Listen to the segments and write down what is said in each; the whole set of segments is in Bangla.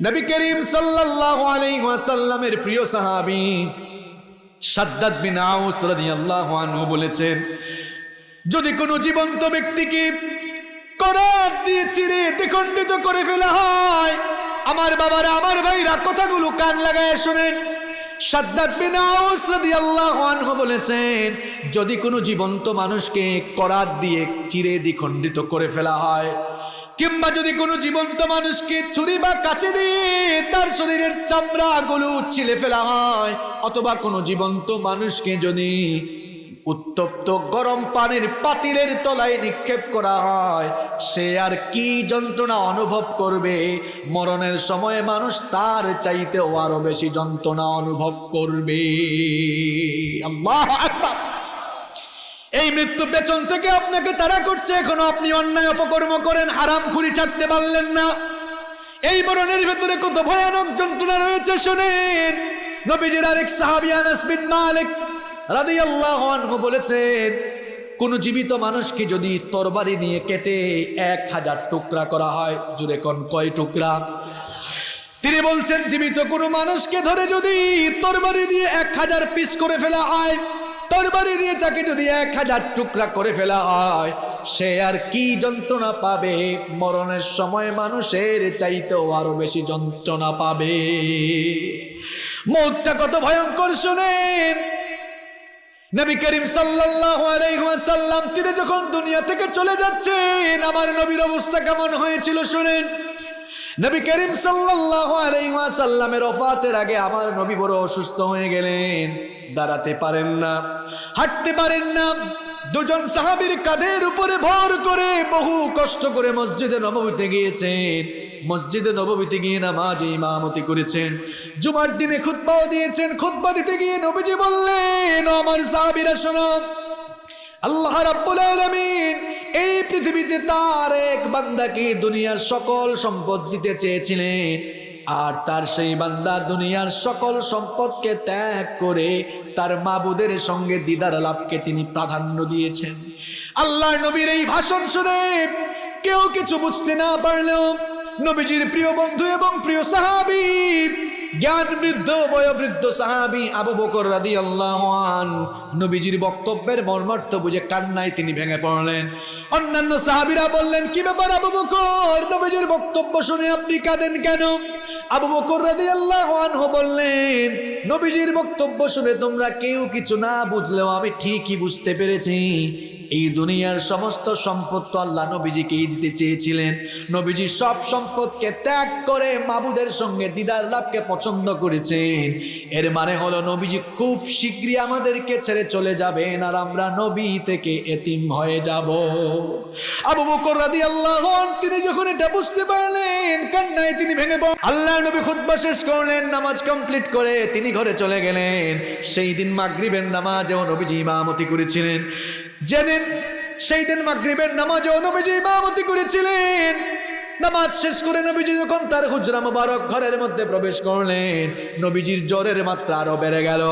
নবী করিম সাল্লাল্লাহু আলাইহি ওয়াসাল্লামের প্রিয় সাহাবী সাদ্দাদ বিন আউস রাদিয়াল্লাহু আনহু বলেছেন, যদি কোনো জীবন্ত ব্যক্তিকে করাত দিয়ে চিরে দ্বিখণ্ডিত করে ফেলা হয়, আমার বাবারা, আমার ভাইরা কথাগুলো কান লাগায় শুনেন। সাদ্দাত বিন আউস রাদিয়াল্লাহু আনহু বলেছেন, যদি কোনো জীবন্ত মানুষকে করাত দিয়ে চিরে দ্বিখণ্ডিত করে ফেলা হয় কিংবা যদি কোনো জীবন্ত মানুষকে ছুরি বা কাছে দিয়ে তার শরীরের চামড়াগুলো ছিলে ফেলা হয়, অথবা কোনো জীবন্ত মানুষকে যদি উত্তপ্ত গরম পানির পাতিলের তলায় নিক্ষেপ করা হয়, সে আর কি যন্ত্রণা অনুভব করবে? মরণের সময় মানুষ তার চাইতেও আরও বেশি যন্ত্রণা অনুভব করবে। আল্লাহ আকবার। এই মৃত্যু পেছন থেকে আপনাকে তারা করছে, এখনও আপনি অন্যায় অপকর্ম করেন, হারাম খুরি ছাড়তে পারলেন না। এই বরণের ভেতরে কত ভয়ানক যন্ত্রণা রয়েছে, শুনেন। নবীজির আরেক সাহাবি আনাস মালিক রাদিয়াল্লাহু আনহু বলেছেন, কোন জীবিত মানুষকে যদি তরবারি নিয়ে কেটে এক হাজার টুকরা করা হয়, জুড়ে কোন কয় টুকরা? তিনি বলছেন, জীবিত কোনো মানুষকে ধরে যদি তরবারি দিয়ে এক হাজার পিস করে ফেলা হয় তরবারি দিয়ে তাকে যদি এক হাজার টুকরা করে ফেলা হয়, সে আর কি যন্ত্রণা পাবে? মরণের সময় মানুষের চাইতেও আরও বেশি যন্ত্রণা পাবে। মৌতটা কত ভয়ঙ্কর শুনেন। নবী করিম ওয়াসাল্লাম তিনি যখন দুনিয়া থেকে চলে যাচ্ছেন, আমার নবীর অবস্থা কেমন হয়েছিল শুনেন। নবী করিম সাল্লাল্লাহু আলাইহি ওয়াসাল্লামের ওফাতের আগে আমার নবী বড় অসুস্থ হয়ে গেলেন। দাঁড়াতে পারেন না, হাঁটতে পারেন না। দুজন সাহাবীর কাঁধের উপরে ভর করে বহু কষ্ট করে মসজিদে নববীতে গিয়েছেন। মসজিদে নববীতে গিয়ে নামাজ ইমামতি করেছেন। জুমার দিনে খুতবাও দিয়েছেন। খুতবা দিতে গিয়ে নবীজি বললেন আমার সাহাবীরা, শোনো। আল্লাহ রাব্বুল আলামিন এই পৃথিবীতে তার এক বান্দাকে দুনিয়ার সকল সম্পদ দিতে চেয়েছিলেন। আর তার সেই বান্দা দুনিয়ার সকল সম্পদকে ত্যাগ করে তার মাবুদের সঙ্গে দিদার লাভকে তিনি প্রাধান্য দিয়েছেন। আল্লাহ নবীর এই ভাষণ শুনে কেউ কিছু বুঝতে না পারলেও নবীজির প্রিয় বন্ধু এবং প্রিয় সাহাবী জ্ঞান বৃদ্ধ বয়োবৃদ্ধ সাহাবি আবু বকর রাদি আল্লাহান নবীজির বক্তব্যের মর্মার্থ বুঝে কান্নায় তিনি ভেঙে পড়লেন। অন্যান্য সাহাবিরা বললেন, কি ব্যাপার আবু বকর? নবীজির বক্তব্য শুনে আপনি কাঁদেন কেন? আবু বকর রাজি আল্লাহ বললেন, নবীজির বক্তব্য শুনে তোমরা কেউ কিছু না বুঝলেও আমি ঠিকই বুঝতে পেরেছি। এই দুনিয়ার সমস্ত সম্পদ তো আল্লাহ নবীজিকেই দিতে চেয়েছিলেন। নবীজি সব সম্পদকে ত্যাগ করে মাবুদের সঙ্গে দিদার লাভকে পছন্দ করেছেন। এর মানে হলো নবীজি খুব শীঘ্রই আমাদেরকে ছেড়ে চলে যাবেন আর আমরা নবী থেকে এতিম হয়ে যাব। আবু বকর রাদিয়াল্লাহু আনহু, তিনি যখন এটা বুঝতে পারলেন, কান্নায় তিনি ভেঙে পড়। আল্লাহ নবী খুতবা শেষ করলেন, নামাজ কমপ্লিট করে তিনি ঘরে চলে গেলেন। সেই দিন মাগরিবের নামাজেও নবীজি ইমামতি করেছিলেন। যেদিন, সেই দিন মাগরিবের নামাজেও নবীজি ইমামতি করেছিলেন। নামাজ শেষ করে নবীজি যখন তার হুজরা মোবারক ঘরের মধ্যে প্রবেশ করলেন, নবীজির জ্বরের মাত্রা আরও বেড়ে গেল।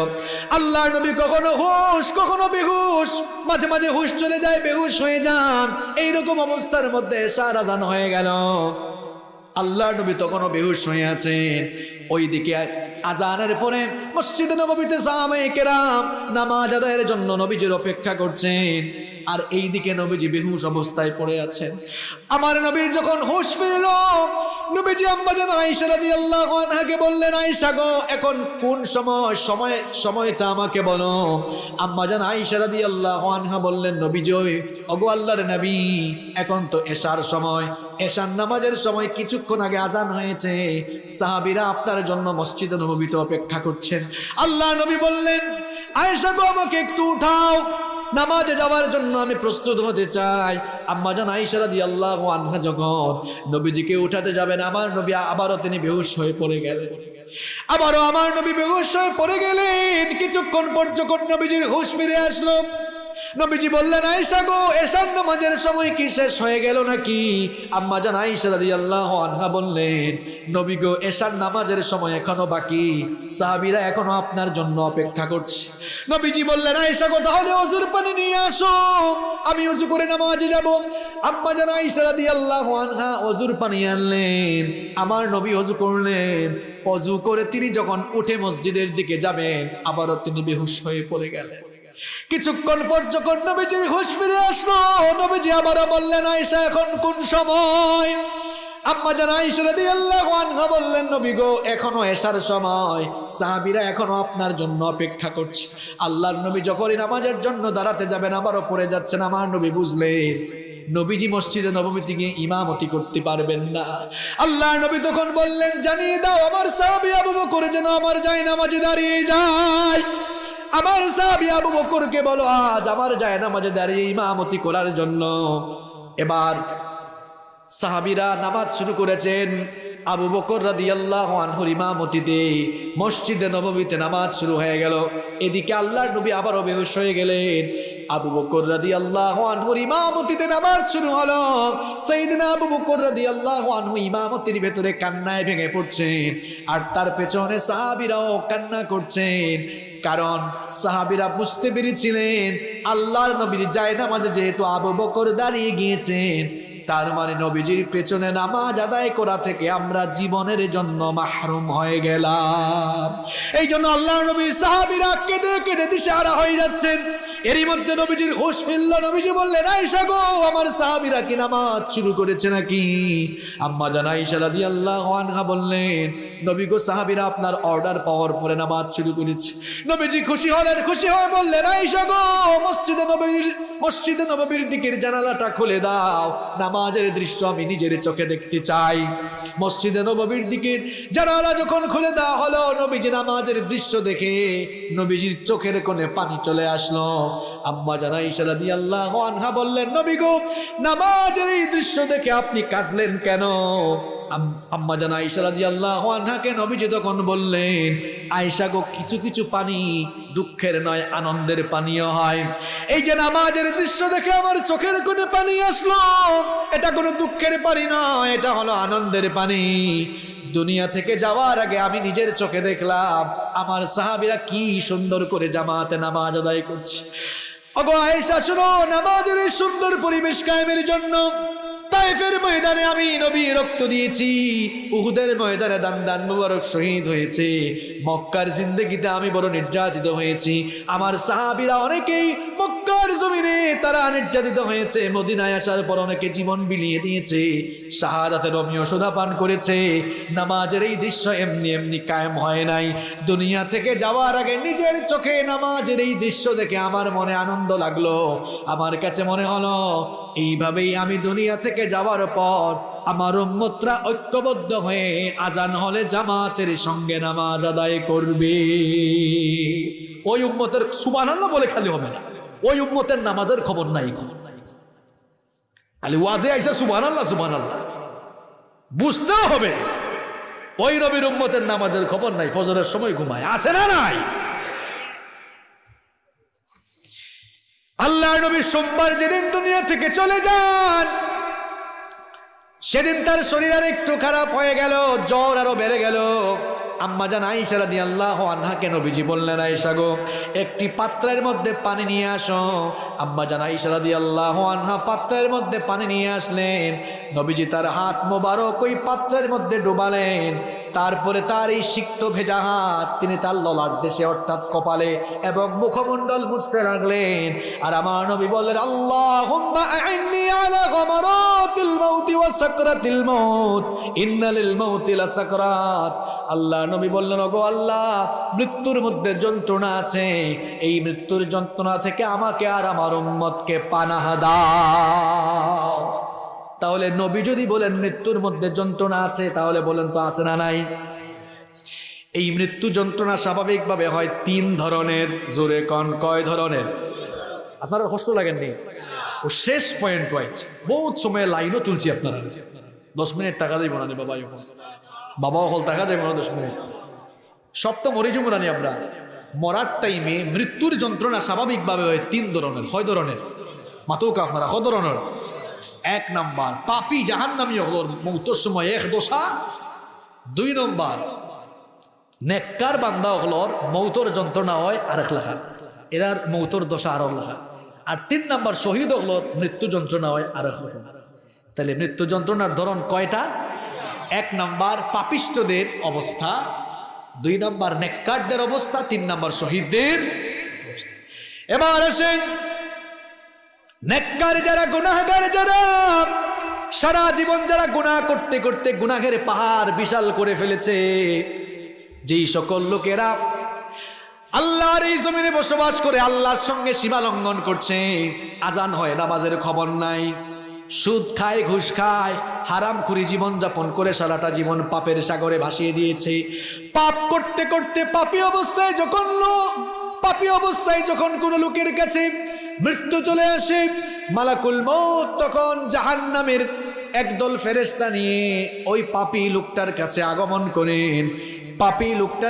আল্লাহ নবী কখনো হুশ, কখনো বেহুশ, মাঝে মাঝে হুশ চলে যায়, বেহুশ হয়ে যান। এইরকম অবস্থার মধ্যে সারা জান হয়ে গেল। আল্লাহ নবী তখনও বেহুশ হয়ে আছেন ওইদিকে আজানের পরে মসজিদে নবীতে সাহাবায়ে কেরাম নামাজ আদায়ের জন্য নবীজির অপেক্ষা করছেন। আর এইদিকে নবীজি বেহুশ অবস্থায় পড়ে আছেন। আমার নবীর যখন হুশ ফিরল, নবীজি আম্মাজান আয়েশা রাদিয়াল্লাহু আনহাকে বললেন, আয়েশা গো, এখন কোন সময় সময়, সময়টা আমাকে বলো? আম্মাজান আয়েশা রাদিয়াল্লাহু আনহা বললেন, নবীজি ওই, ওগো আল্লাহর নবী, এখন তো এশার সময়, এশার নামাজের সময় কিছুক্ষণ আগে আজান হয়েছে। সাহাবীরা আপনার জন্য মসজিদে নববীতে অপেক্ষা করছেন। আল্লাহ নবী বললেন, আয়েশা গো, আমাকে একটু উঠাও। নামাজে যাওয়ার জন্য আমি প্রস্তুত হতে চাই। আম্মা জান আইসারা দিয়ে আল্লাহ আনহা যখন নবীজিকে উঠাতে যাবেন, আমার নবী আবারও তিনি বেহুশ হয়ে পড়ে গেলেন। আবারও আমার নবী বেহুশ হয়ে পড়ে গেলেন। কিছুক্ষণ পর নবীজির হুশ ফিরে আসলো নবীজি বললেন, আয়েশা গো এশার নামাজের সময় কি শেষ হয়ে গেল নাকি? আম্মা জান আয়েশা রাদিয়াল্লাহু আনহা বললেন, নবী গো এশার নামাজের সময় এখনও বাকি। সাহাবীরা এখনও আপনার জন্য অপেক্ষা করছে। নবীজি বললেন, আয়েশা গো, তাহলে অজুর পানি নিয়ে আসো। আমি অজু করে নামাজে যাব। আম্মা জান আয়েশা রাদিয়াল্লাহু আনহা অজুর পানি আনলেন। আমার নবী অজু করলেন। অজু করে তিনি যখন উঠে মসজিদের দিকে যাবেন, আবারও তিনি বেহুশ হয়ে পড়ে গেলেন। কিছুক্ষণ পর যখন নবীজির হুশ ফিরে আসলো, নবীজি আবারও বললেন, আয়েশা, এখন কোন সময়? আম্মা জান আনহা বললেন, নবী গো, এখনও এশার সময়। সাহাবীরা এখনও আপনার জন্য অপেক্ষা করছে। আল্লাহর নবী যখনই নামাজের জন্য দাঁড়াতে যাবেন, আবারও পড়ে যাচ্ছেন। আমার নবী বুঝলেন নবীজি মসজিদে নবমীতে গিয়ে ইমামতি করতে পারবেন না। আল্লাহ নবী তখন বললেন, জানিয়ে দাও, আমার সাহাবী আবু বকর যেন আমার যায় নামাজে দাঁড়িয়ে যায়। আমার সাহাবী আবু বকরকে বলো, আজ আমার যায় নামাজে দাঁড়িয়ে ইমামতি করার জন্য। এবার সাহাবিরা নামাজ শুরু করেছেন। আবু বকর রাদিয়াল্লাহু আনহুর ইমামতিতে মসজিদে নববীতে নামাজ শুরু হয়ে গেল। এদিকে আল্লাহর নবী আবারও বেহুশ হয়ে গেলেন। আবু বকর রাদিয়াল্লাহু আনহুর ইমামতিতে নামাজ শুরু হলো। সাইয়েদনা আবু বকর রাদিয়াল্লাহু আনহু ইমামতির ভেতরে কান্নায় ভেঙে পড়ছেন। আর তার পেছনে সাহাবীরাও কান্না করছেন। কারণ সাহাবিরা বুঝতে পেরেছিলেন, আল্লাহর নবীর যায় নামাজে যেহেতু আবু বকর দাঁড়িয়ে গিয়েছেন, তার মানে নবীজির পেছনে নামাজ আদায় করা থেকে আমরা জীবনের জন্য মাহরুম হয়ে গেলাম। এই জন্য আল্লাহ নবীর সাহাবিরা কেঁদে কেঁদে দিশারা হয়ে যাচ্ছেন। এরই মধ্যে নবীজির হুশ ফেলল। নবীজি বললেন আইসা গো, আমার সাহাবিরা কি নামাজ শুরু করেছে নাকি? আম্মা জান আইসা রাদি আল্লাহ আনহা বললেন, নবী গো, সাহাবিরা আপনার অর্ডার পাওয়ার পরে নামাজ শুরু করেছে। নবীজি খুশি হলেন, খুশি হয়ে বললেন আইসা গো, মসজিদে নবীর মসজিদে নবীর দিকের জানালাটা খুলে দাও। নামাজের দৃশ্য আমি নিজের চোখে দেখতে চাই। মসজিদে নবীর দিকের জানালা যখন খুলে দেওয়া হলো, নবীজি নামাজের দৃশ্য দেখে নবীজির চোখের কোণে পানি চলে আসলো। আম্মা জানা ইশারা দিয়ে আল্লাহ আনহা বললেন, নবী গো, নামাজের এই দৃশ্য দেখে আপনি কাঁদলেন কেন? আম্মা জানা আইসা দিয়ে আল্লাহ আনহাকে নবীজি তখন বললেন আয়সা গো, কিছু কিছু পানি দুঃখের নয়, আনন্দের পানীয় হয়। এই যে নামাজের দৃশ্য দেখে আমার চোখের কোনো পানি আসলো, এটা কোনো দুঃখের পানি নয়, এটা হলো আনন্দের পানি। দুনিয়া থেকে যাওয়ার আগে আমি নিজের চোখে দেখলাম আমার সাহাবিরা কি সুন্দর করে জামাতে নামাজ আদায় করছে? অগো আয়েশা, শুনো, নামাজের সুন্দর পরিবেশ কায়েমের জন্য তাইফের ময়দানে আমি নবী রক্ত দিয়েছি। উহুদের ময়দানে দান দান মুবারক শহীদ হয়েছে। মক্কার জিন্দগিতে আমি বড় নির্যাতিত হয়েছি। আমার সাহাবিরা অনেকেই মক্কার জমিনে তারা নির্যাতিত হয়েছে। মদিনায় আসার পর অনেকে জীবন বিলিয়ে দিয়েছে। শাহাদাতের রমিও সোধা পান করেছে। নামাজের এই দৃশ্য এমনি এমনি কায়েম হয় নাই। দুনিয়া থেকে যাওয়ার আগে নিজের চোখে নামাজের এই দৃশ্য দেখে আমার মনে আনন্দ লাগল। আমার কাছে মনে হলো এইভাবেই আমি দুনিয়া থেকে যাওয়ার পর আমার উম্মতরা ঐক্যবদ্ধ হয়ে আজান হলে জামাতের সঙ্গে নামাজ আদায় করবে। ওই উম্মতের সুবহানাল্লাহ বলে খালি হবে না। ওই উম্মতের নামাজের খবর নাই খবর খালি ওয়াজে আইসা সুবহানাল্লাহ সুবহানাল্লাহ। বুঝতেও হবে। ওই নবীর উম্মতের নামাজের খবর নাই, ফজরের সময় ঘুমায়। আছে না নাই? আল্লাহ নবী সোমবার যেদিন দুনিয়া থেকে চলে যান, সেদিন তার শরীর আর একটু খারাপ হয়ে গেল, জ্বর আরও বেড়ে গেল। আম্মা জান আইসা রাদি আল্লাহ আনহাকে নবীজি বললেন আইসা গো, একটি পাত্রের মধ্যে পানি নিয়ে আসো। আম্মা জান আইসা রাদি আল্লাহ আনহা পাত্রের মধ্যে পানি নিয়ে আসলেন। নবীজি তার হাত মোবারক ওই পাত্রের মধ্যে ডুবালেন। তারপরে তার এই সিক্ত ভেজা হাত তিনি তার ললার দেশে অর্থাৎ কপালে এবং মুখমণ্ডল মুছতে লাগলেন। আর আমার নবী বললেন আল্লাহ আল্লাহ নবী বললেন, ওগো আল্লাহ, মৃত্যুর মধ্যে যন্ত্রণা আছে। এই মৃত্যুর যন্ত্রণা থেকে আমাকে আর আমার উম্মতকে পানাহ দাও। তাহলে নবী যদি বলেন মৃত্যুর মধ্যে যন্ত্রণা আছে, তাহলে বলেন তো আছে না নাই? এই মৃত্যু যন্ত্রণা স্বাভাবিকভাবে হয় তিন ধরনের, জোরে কন, কয় ধরনের? আপনারা কষ্ট লাগেননি? ও শেষ পয়েন্ট রয়েছে বহুত সময় লাইনও তুলছি আপনারা। দশ মিনিট টাকা দিব না বাবা বাবাও হল টাকা যাইব না দশ মিনিট। সব তো মরে যাব নি আমরা। মরার টাইমে মৃত্যুর যন্ত্রণা স্বাভাবিকভাবে হয় তিন ধরনের। হয় ধরনের? মাতৌকা আপনারা হ ধরনের? এক নাম্বার, পাপি জাহান্নামী হলোর মৌতর সময় এক দোষা দুই নম্বর, নেককার বান্দা হলোর মৌতর যন্ত্রণা হয় আরেক লেখা। এরার মৌতর দশা আরও লেখা। আর তিন নাম্বার, শহীদ হলোর মৃত্যু যন্ত্রণা হয় আরেক রকম তাহলে মৃত্যু যন্ত্রণার ধরন কয়টা? এক নাম্বার পাপিষ্টদের অবস্থা। দুই নাম্বার, নেককারদের অবস্থা। তিন নাম্বার, শহীদদের অবস্থা। এবার আসেন নেককার যারা গুনাহগার যারা, সারা জীবন যারা গুনাহ করতে করতে গুনাহের পাহাড় বিশাল করে ফেলেছে। যেই সকল লোকেরা আল্লাহর এই জমিনে বসবাস করে আল্লাহর সঙ্গে সীমা লঙ্ঘন করছে, আজান হয়, নামাজের খবর নাই। সুদ খায়, ঘুষ খায়, হারাম খুরি জীবন যাপন করে সারাটা জীবন পাপের সাগরে ভাসিয়ে দিয়েছে। পাপ করতে করতে পাপী অবস্থায় যখন লোক, পাপী অবস্থায় যখন কোনো লোকের কাছে মৃত্যু চলে আসে। মালাকুল মৌত তখন জাহান নামের একদল ফেরেস্তা নিয়ে ওই পাপি লোকটার কাছে আগমন করেন। পাপি লোকটা